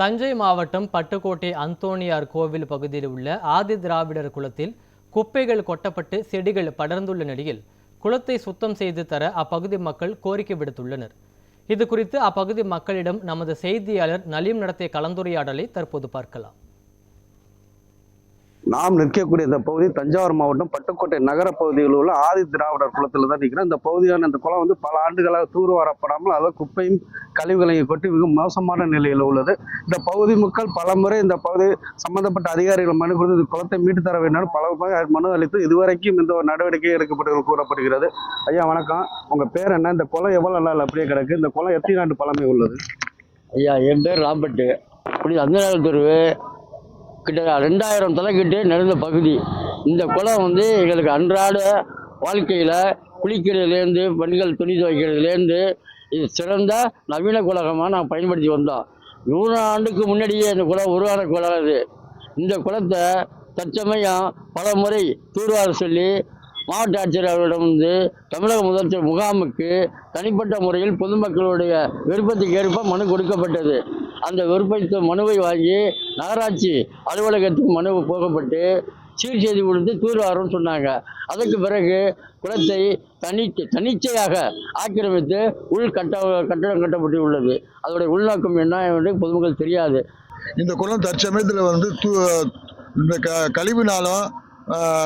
தஞ்சை மாவட்டம் பட்டுக்கோட்டை அந்தோணியார் கோவில் பகுதியில் உள்ள ஆதி திராவிடர் குளத்தில் குப்பைகள் கொட்டப்பட்டு செடிகள் படர்ந்துள்ள நிலையில் குளத்தை சுத்தம் செய்து தர அப்பகுதி மக்கள் கோரிக்கை விடுத்துள்ளனர். இது குறித்து அப்பகுதி மக்களிடம் நமது செய்தியாளர் நலீம் நடத்திய கலந்துரையாடலை தற்போது பார்க்கலாம். நாம் நிற்கக்கூடிய இந்த பகுதி தஞ்சாவூர் மாவட்டம் பட்டுக்கோட்டை நகர பகுதியில் உள்ள ஆதி திராவிடர் குளத்தில் தான் நிற்கிறோம். இந்த பகுதியான இந்த குளம் வந்து பல ஆண்டுகளாக தூர்வாரப்படாமல் அதாவது குப்பையும் கழிவுகளையும் கொட்டி மிக மோசமான நிலையில் உள்ளது. இந்த பகுதி மக்கள் பல முறை இந்த பகுதி சம்பந்தப்பட்ட அதிகாரிகள் மனு கொடுத்து இந்த குளத்தை மீட்டு தர வேண்டும் பல மனு அளித்து இதுவரைக்கும் இந்த ஒரு நடவடிக்கை எடுக்கப்பட்டு கூறப்படுகிறது. ஐயா வணக்கம். உங்கள் பேர் என்ன? இந்த குளம் எவ்வளோ நாள் அப்படியே கிடக்கு? இந்த குளம் எத்தனை ஆண்டு பழமை உள்ளது? ஐயா என் பேர் ராம்பட்டு. இப்படி அந்தநாள் தெருவு. கிட்ட ரெண்டாயிரம் தலைக்கிட்டு நடந்த பகுதி. இந்த குளம் வந்து எங்களுக்கு அன்றாட வாழ்க்கையில் குளிக்கிறதுலேருந்து பெண்கள் துணி துவைக்கிறதுலேருந்து இது சிறந்த நவீன குலகமாக நான் பயன்படுத்தி வந்தோம். நூறு ஆண்டுக்கு முன்னாடியே இந்த குளம் உருவான குளம் அது. இந்த குளத்தை தற்சமயம் பல முறை தூர்வார சொல்லி மாவட்ட ஆட்சியர் அவரிடம் வந்து தமிழக முதலமைச்சர் முகாமுக்கு தனிப்பட்ட முறையில் பொதுமக்களுடைய விருப்பத்துக்கு ஏற்ப மனு கொடுக்கப்பட்டது. அந்த விருப்பத்தை மனுவை வாங்கி நகராட்சி அலுவலகத்துக்கு மனு போகப்பட்டு சீர் செய்து கொடுத்து தூர்வாரம்னு சொன்னாங்க. அதற்கு பிறகு குளத்தை தனி தனிச்சையாக ஆக்கிரமித்து உள் கட்ட கட்டடம் கட்டப்பட்டு உள்ளது அதோடைய உள்நோக்கம் என்ன என்று பொதுமக்கள் தெரியாது. இந்த குளம் தற்சமயத்தில் வந்து தூ இந்த க கழிவுனாலும்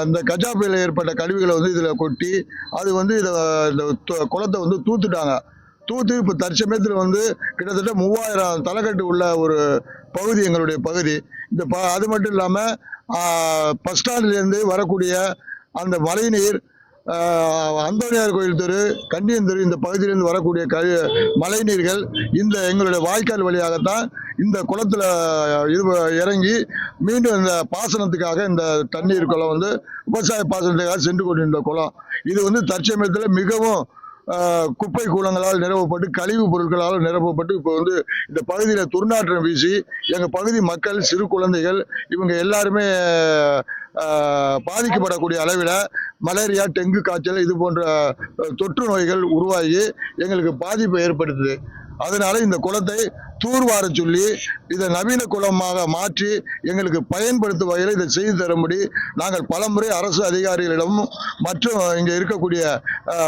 இந்த கஜா புயலில் ஏற்பட்ட கழிவுகளை வந்து இதில் கொட்டி அது வந்து இதை இந்த து- குளத்தை வந்து தூத்துட்டாங்க. தூத்து இப்போ தற்சமயத்தில் வந்து கிட்டத்தட்ட மூவாயிரம் தலைக்கட்டு உள்ள ஒரு பகுதி எங்களுடைய பகுதி. இந்த ப அது மட்டும் இல்லாமல் பஸ் ஸ்டாண்ட்லேருந்து வரக்கூடிய அந்த மழைநீர் அந்தோனியார் கோயில் தெரு கண்டியன் தெரு இந்த பகுதியிலிருந்து வரக்கூடிய கழி மழைநீர்கள் இந்த எங்களுடைய வாய்க்கால் வழியாகத்தான் இந்த குளத்தில் இது இறங்கி மீண்டும் இந்த பாசனத்துக்காக இந்த தண்ணீர் குளம் வந்து விவசாய பாசனத்துக்காக சென்று கொண்டிருந்த குளம். இது வந்து தற்சமயத்தில் மிகவும் குப்பை கூலங்களால் நிரப்பப்பட்டு கழிவு பொருட்களால் நிரப்பப்பட்டு இப்போ வந்து இந்த பகுதியில் துர்நாற்றம் வீசி எங்கள் பகுதி மக்கள் சிறு குழந்தைகள் இவங்க எல்லாருமே பாதிக்கப்படக்கூடிய அளவில் மலேரியா டெங்கு காய்ச்சல் இது போன்ற தொற்று நோய்கள் உருவாகி எங்களுக்கு பாதிப்பை ஏற்படுத்துது. அதனால இந்த குளத்தை தூர்வார சொல்லி இதை நவீன குளமாக மாற்றி எங்களுக்கு பயன்படுத்தும் வகையில் இதை செய்து தரும்படி நாங்கள் பலமுறை அரசு அதிகாரிகளிடமும் மற்றும் இங்கே இருக்கக்கூடிய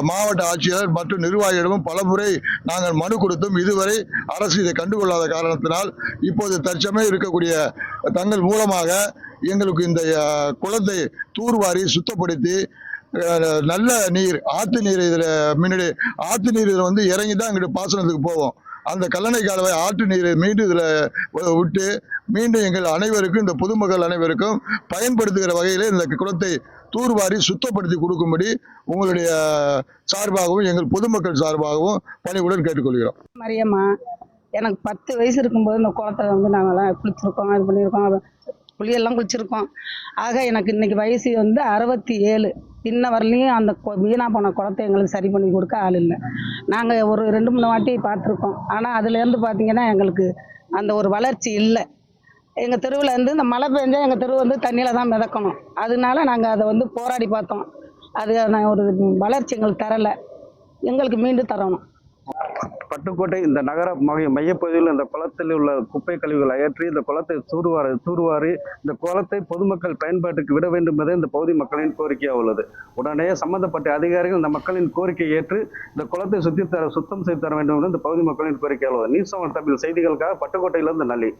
மாவட்ட ஆட்சியர் மற்றும் நிர்வாகிகளிடமும் பலமுறை நாங்கள் மனு கொடுத்தும். இதுவரை அரசு இதை கண்டுகொள்ளாத காரணத்தினால் இப்போது தற்சமயம் இருக்கக்கூடிய தங்கள் மூலமாக எங்களுக்கு இந்த குளத்தை தூர்வாரி சுத்தப்படுத்தி நல்ல நீர் ஆத்து நீர் இதில் முன்னாடி ஆத்து நீர் இதில் வந்து இறங்கி தான் இங்கிட்டு பாசனத்துக்கு போவோம். அந்த கல்லணை கால்வாய் ஆற்று நீரை மீண்டும் இதில் விட்டு மீண்டும் எங்கள் அனைவருக்கும் இந்த பொதுமக்கள் அனைவருக்கும் பயன்படுத்துகிற வகையில் இந்த குளத்தை தூர்வாரி சுத்தப்படுத்தி கொடுக்கும்படி உங்களுடைய சார்பாகவும் எங்கள் பொதுமக்கள் சார்பாகவும் பணிவுடன் கேட்டுக்கொள்கிறோம். மரியம்மா எனக்கு பத்து வயசு இருக்கும்போது இந்த குளத்தை வந்து நாங்கள்லாம் குளிச்சிருக்கோம் இது பண்ணியிருக்கோம் அது குளியெல்லாம் குளிச்சிருக்கோம். ஆக எனக்கு இன்னைக்கு வயசு வந்து அறுபத்தி ஏழு. இன்ன வரலையும் அந்த கொ- வீணா போன குளத்தை எங்களுக்கு சரி பண்ணி கொடுக்க ஆள் இல்லை. நாங்கள் ஒரு ரெண்டு மூணு வாட்டி பார்த்துருக்கோம். ஆனால் அதுலேருந்து பார்த்தீங்கன்னா எங்களுக்கு அந்த ஒரு வளர்ச்சி இல்லை. எங்கள் தெருவில் இருந்து இந்த மழை பெஞ்சால் எங்கள் தெருவு வந்து தண்ணியில் தான் மிதக்கணும். அதனால நாங்கள் அதை வந்து போராடி பார்த்தோம். அது நான் ஒரு வளர்ச்சி எங்களுக்கு தரலை. எங்களுக்கு மீண்டும் தரணும். பட்டுக்கோட்டை இந்த நகர மைய மையப்பகுதியில் இந்த குளத்தில் உள்ள குப்பை கழிவுகள் அகற்றி இந்த குளத்தை தூர்வார தூர்வாரி இந்த குளத்தை பொதுமக்கள் பயன்பாட்டுக்கு விட வேண்டும் என்பதே இந்த பகுதி மக்களின் கோரிக்கையாக உள்ளது. உடனே சம்பந்தப்பட்ட அதிகாரிகள் இந்த மக்களின் கோரிக்கையை ஏற்று இந்த குளத்தை சுத்தி தர சுத்தம் செய்து தர வேண்டும் என்று இந்த பகுதி மக்களின் கோரிக்கையாக உள்ளது. நீர் சமர் தமிழ் செய்திகளுக்காக பட்டுக்கோட்டையிலிருந்து நல்லி